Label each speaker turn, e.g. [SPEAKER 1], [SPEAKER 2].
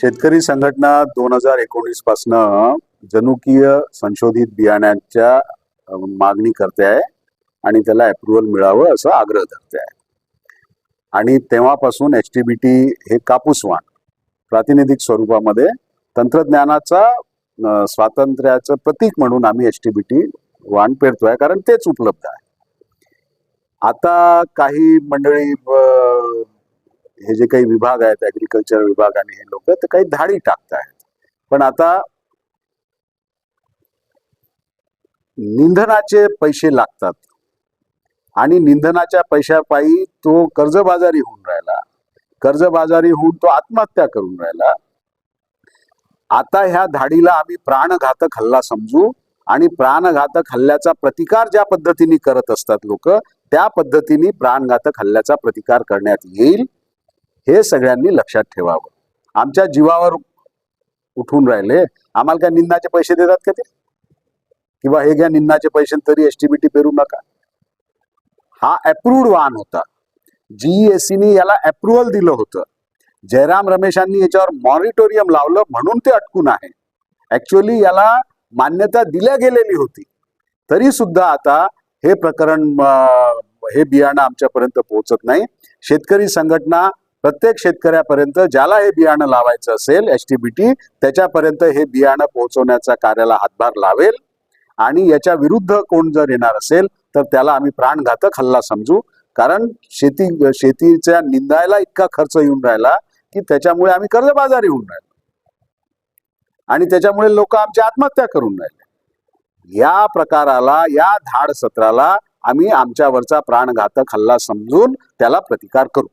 [SPEAKER 1] शेतकरी संघटना दोन हजार एकोणीस पासनं जनुकीय संशोधित बियाण्यांच्या मागणी करते आहे आणि त्याला अप्रुव्हल मिळावं असं आग्रह धरते. आहे आणि तेव्हापासून एच टी बी टी हे कापूस वाण प्रातिनिधिक स्वरूपामध्ये तंत्रज्ञानाचा स्वातंत्र्याचं प्रतीक म्हणून आम्ही एच टी बी टी वाण पेरतोय कारण तेच उपलब्ध आहे. आता काही मंडळी हे जे काही विभाग आहेत ऍग्रिकल्चर विभाग आणि हे लोक तर काही धाडी टाकतायत. पण आता निंधनाचे पैसे लागतात. आणि निंधनाच्या पैशापायी तो कर्जबाजारी होऊन राहिला. कर्जबाजारी होऊन तो आत्महत्या करून राहिला. आता ह्या धाडीला आम्ही प्राणघातक हल्ला समजू आणि प्राणघातक हल्ल्याचा प्रतिकार ज्या पद्धतीने करत असतात लोक त्या पद्धतीने प्राणघातक हल्ल्याचा प्रतिकार करण्यात येईल. हे सगळ्यांनी लक्षात ठेवावं. आमच्या जीवावर उठून राहिले. आम्हाला काय निंदाचे पैसे देतात का ते? किंवा हे घ्या निंदाचे पैसे तरी एस टी बी टी पेरू नका. हा अप्रूव्ड वाहन होता. जीएससीने याला अप्रुव्हल दिलं होतं. जयराम रमेशांनी याच्यावर मॉनिटोरियम लावलं म्हणून ते अटकून आहे. ऍक्च्युअली याला मान्यता दिल्या गेलेली होती. तरी सुद्धा आता हे प्रकरण हे बियाणं आमच्यापर्यंत पोहोचत नाही. शेतकरी संघटना प्रत्येक शेतकऱ्यापर्यंत ज्याला हे बियाणं लावायचं असेल एस टी बी टी त्याच्यापर्यंत हे बियाणं पोहोचवण्याचा कार्याला हातभार लावेल. आणि याच्या विरुद्ध कोण जर येणार असेल तर त्याला आम्ही प्राणघातक हल्ला समजू. कारण शेती शेतीच्या निंदायला इतका खर्च येऊन राहिला की त्याच्यामुळे आम्ही कर्जबाजारी होऊन राहिलो. आणि त्याच्यामुळे लोक आमची आत्महत्या करून राहिले. या प्रकाराला या धाड सत्राला आम्ही आमच्यावरचा प्राणघातक हल्ला समजून त्याला प्रतिकार करू.